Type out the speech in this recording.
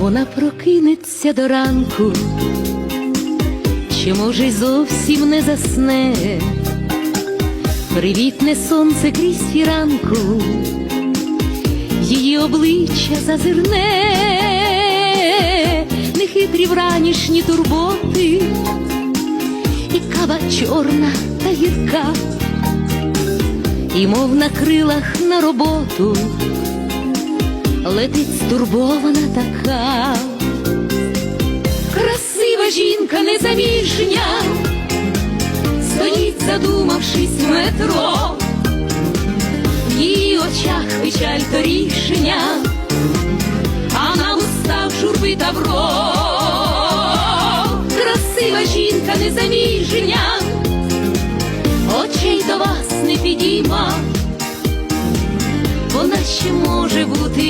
вона прокинеться до ранку, чи може й зовсім не засне, привітне сонце крізь фіранку, її обличчя зазирне, нехитрі вранішні турботи, і кава чорна та гірка, і мов на крилах на роботу летить стурбована така, красива жінка незаміжня, стоїть, задумавшись в метро, в її очах печаль то рішення, а на устах журби тавро, красива жінка незаміжня, очей до вас не підійма. Вона ще може бути.